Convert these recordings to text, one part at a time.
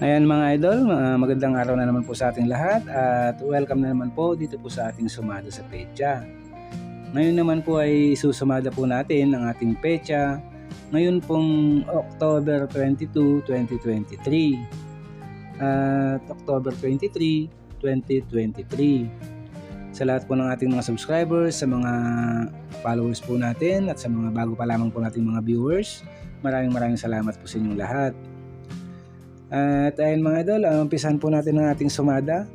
Ayan mga idol, uh, magandang araw na naman po sa ating lahat at welcome na naman po dito po sa ating sumada sa pecha. Ngayon naman po ay susumada po natin ang ating pecha ngayon pong October 22, 2023 at October 23, 2023. Sa lahat po ng ating mga subscribers, sa mga followers po natin at sa mga bago pa lamang po nating mga viewers, maraming maraming salamat po sa inyong lahat. At ayun mga idol, uh, umpisahan po natin ang ating sumada.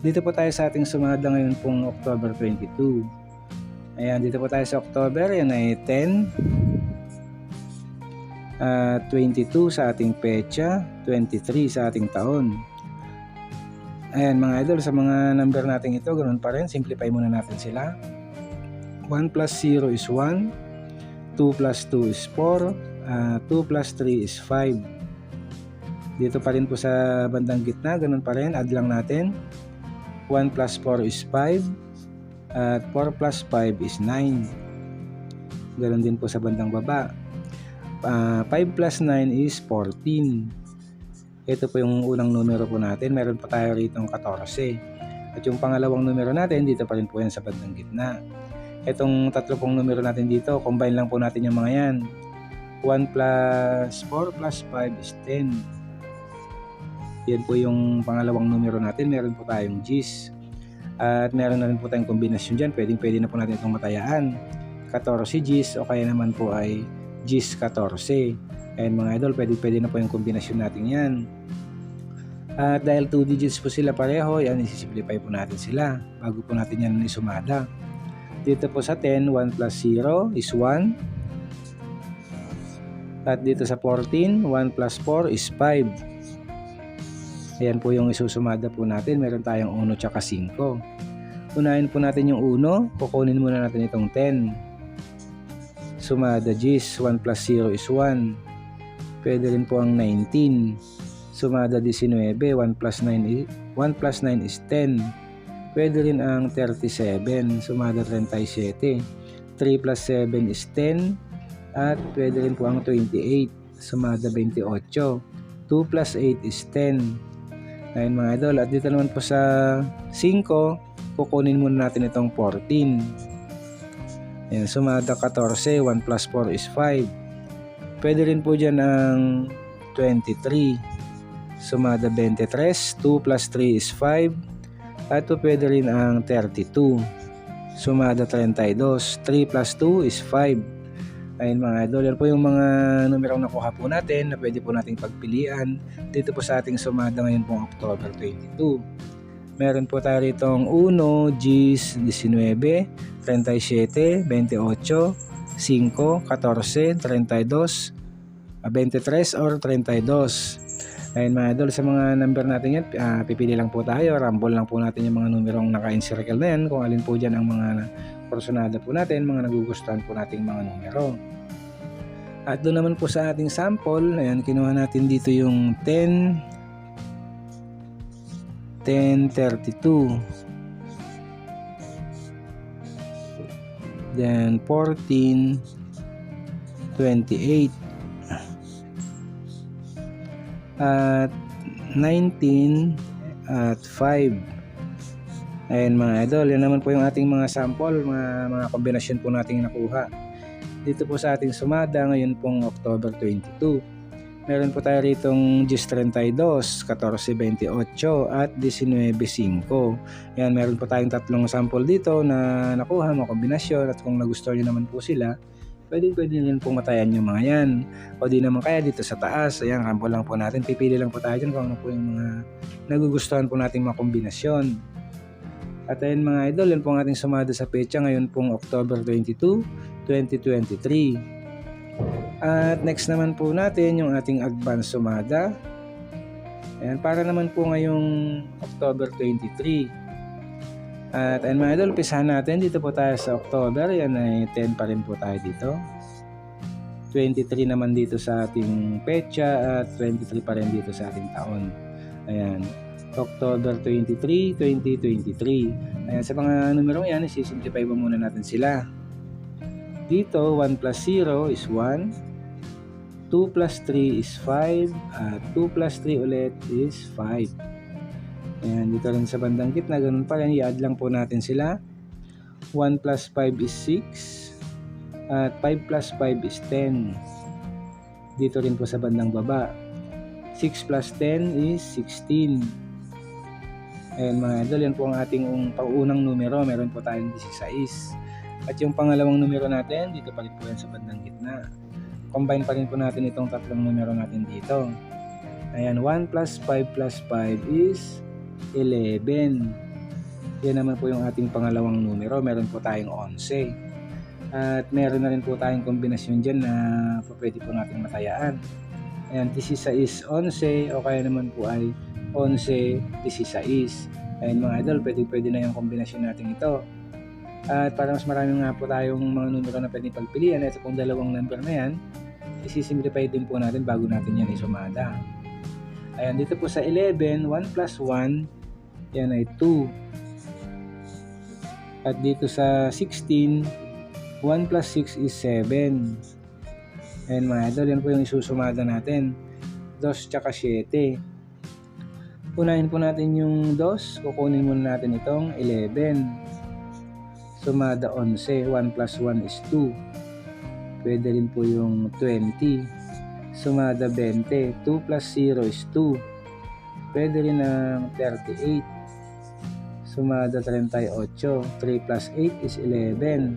Dito po tayo sa ating sumada ngayon pong October 22. Ayan, dito po tayo sa October, yan ay 10. Uh, 22 sa ating pecha, 23 sa ating taon. Ayan mga idol, sa mga number natin ito, ganoon pa rin, simplify muna natin sila. 1 plus 0 is 1, 2 plus 2 is 4, uh, 2 plus 3 is 5. Dito pa rin po sa bandang gitna, ganun pa rin, add lang natin. 1 plus 4 is 5 at 4 plus 5 is 9. Ganun din po sa bandang baba. Uh, 5 plus 9 is 14. Ito po yung unang numero po natin. Meron pa tayo rito ng 14. At yung pangalawang numero natin, dito pa rin po yan sa bandang gitna. Itong tatlo pong numero natin dito, combine lang po natin yung mga yan. 1 plus 4 plus 5 is 10. Yan po yung pangalawang numero natin. Meron po tayong G's. At meron na rin po tayong kombinasyon dyan. Pwedeng pwede na po natin itong matayaan. 14 G's o kaya naman po ay G's 14. Ayan mga idol, pwede pwede na po yung kombinasyon natin yan. At dahil 2 digits po sila pareho, yan isisimplify po natin sila bago po natin yan isumada. Dito po sa 10, 1 plus 0 is 1. At dito sa 14, 1 plus 4 is 5. Ayan po yung isusumada po natin. Meron tayong 1 tsaka 5. Unahin po natin yung 1. Kukunin muna natin itong 10. Sumada G's. 1 plus 0 is 1. Pwede rin po ang 19. Sumada 19. 1 plus 9 is, 1 plus 9 is 10. Pwede rin ang 37. Sumada 37. 3 plus 7 is 10. At pwede rin po ang 28. Sumada 28. 2 plus 8 is 10. Ayun mga idol. At dito naman po sa 5, kukunin muna natin itong 14. Ayan, sumada 14, 1 plus 4 is 5. Pwede rin po dyan ang 23. Sumada 23, 2 plus 3 is 5. At po pwede rin ang 32. Sumada 32, 3 plus 2 is 5. Ayun mga idol, yan po yung mga numerong nakuha po natin na pwede po nating pagpilian dito po sa ating sumada ngayon pong October 22. Meron po tayo ritong 1, Gs, 19, 37, 28, 5, 14, 32, 23 or 32. Ayun mga idol, sa mga number natin yan, uh, pipili lang po tayo, rumble lang po natin yung mga numerong naka-encircle na yan, kung alin po dyan ang mga porsyonada po natin, mga nagugustuhan po nating mga numero. At doon naman po sa ating sample, ayan, kinuha natin dito yung 10, 1032. Then 14, 28. At 19 at 5. Ayan mga idol, yan naman po yung ating mga sample, mga, mga kombinasyon po nating nakuha. Dito po sa ating sumada ngayon pong October 22. Meron po tayo ritong GIS 32, 1428 at 195. Yan, meron po tayong tatlong sample dito na nakuha mo kombinasyon at kung nagustuhan nyo naman po sila, pwede pwede rin po matayan yung mga yan. O di naman kaya dito sa taas, ayan, rambo lang po natin. Pipili lang po tayo dyan kung ano po yung mga nagugustuhan po nating mga kombinasyon. At ayun mga idol, yan po ang ating sumada sa pecha ngayon pong October 22, 2023. At next naman po natin yung ating advance sumada. Ayan, para naman po ngayong October 23. At ayun mga idol, pisahan natin. Dito po tayo sa October. Yan ay 10 pa rin po tayo dito. 23 naman dito sa ating pecha at 23 pa rin dito sa ating taon. Ayan. October 23, 2023. Ayan, sa mga numerong yan, isisimplify mo muna natin sila. Dito, 1 plus 0 is 1. 2 plus 3 is 5 at 2 plus 3 ulit is 5. Ayan, dito rin sa bandang gitna, ganun pa rin, i-add lang po natin sila. 1 plus 5 is 6 at 5 plus 5 is 10. Dito rin po sa bandang baba. 6 plus 10 is 16. Ayan mga idol, yan po ang ating un- pauunang numero. Meron po tayong 16. At yung pangalawang numero natin, dito pa rin po yan sa bandang gitna. Combine pa rin po natin itong tatlong numero natin dito. Ayan, 1 plus 5 plus 5 is 11. Yan naman po yung ating pangalawang numero. Meron po tayong 11. At meron na rin po tayong kombinasyon dyan na pwede po natin matayaan. Ayan, 16 is 11 o kaya naman po ay 11, 16. Ayan mga idol, pwede, pwede na yung kombinasyon natin ito. At para mas marami nga po tayong mga numero na pwedeng pagpilian, ito pong dalawang number na yan, isisimplify din po natin bago natin yan isumada. Ayan, dito po sa 11, 1 plus 1, yan ay 2. At dito sa 16, 1 plus 6 is 7. Ayan mga idol, yan po yung isusumada natin. 2 tsaka 7. Unahin po natin yung 2, kukunin muna natin itong 11. Sumada 11, 1 plus 1 is 2. Pwede rin po yung 20. Sumada 20, 2 plus 0 is 2. Pwede rin ang 38. Sumada 38, 3 plus 8 is 11.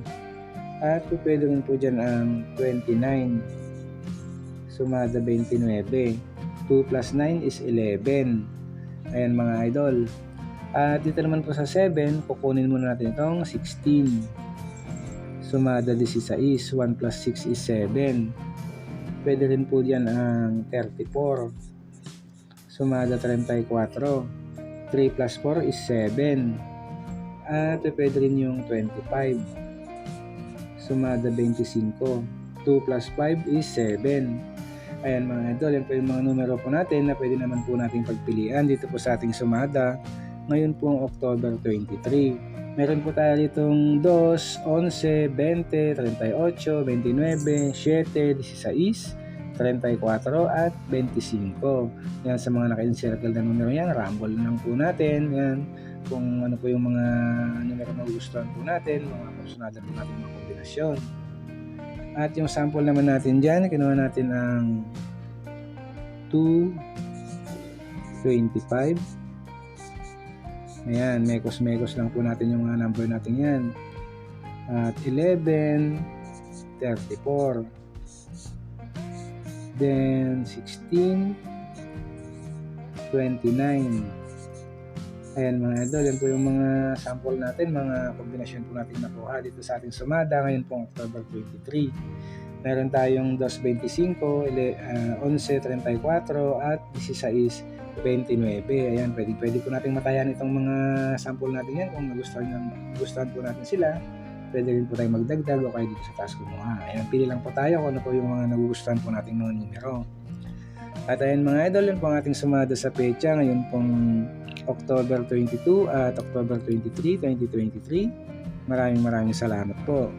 At pwede rin po dyan ang 29. Sumada 29. 2 plus 9 is 11. Ayan mga idol. At dito naman po sa 7, kukunin muna natin itong 16. Sumada 16, 1 plus 6 is 7. Pwede rin po dyan ang 34. Sumada 34. 3 plus 4 is 7. At pwede rin yung 25. Sumada 25. 2 plus 5 is 7. Ayan mga idol, yan po yung mga numero po natin na pwede naman po natin pagpilian dito po sa ating sumada ngayon pong October 23. Meron po tayo ditong 2, 11, 20, 38, 29, 7, 16, 34 at 25. Yan sa mga naka-encircle na numero yan, rumble lang po natin. Yan kung ano po yung mga numero na gustuhan po natin, mga personada po natin mga kombinasyon. At yung sample naman natin dyan, kinuha natin ang 2, 25, Ayan, mekos-mekos lang po natin yung mga number natin yan. At 11, 34. Then 16, 29. Ayan mga idol, yan po yung mga sample natin, mga kombinasyon po natin nakuha dito sa ating sumada ngayon pong October 23. Meron tayong 2.25, ele- ah, 11.34 at 16 29. Ayan, pwede, pwede po natin matayan itong mga sample natin yan kung nagustuhan, nagustuhan po natin sila. Pwede rin po tayo magdagdag o kaya dito sa task kumuha. Ayan, pili lang po tayo kung ano po yung mga nagugustuhan po nating mga numero. At ayan mga idol, yun po ang ating sumada sa pecha ngayon pong October 22 at October 23, 2023. Maraming maraming salamat po.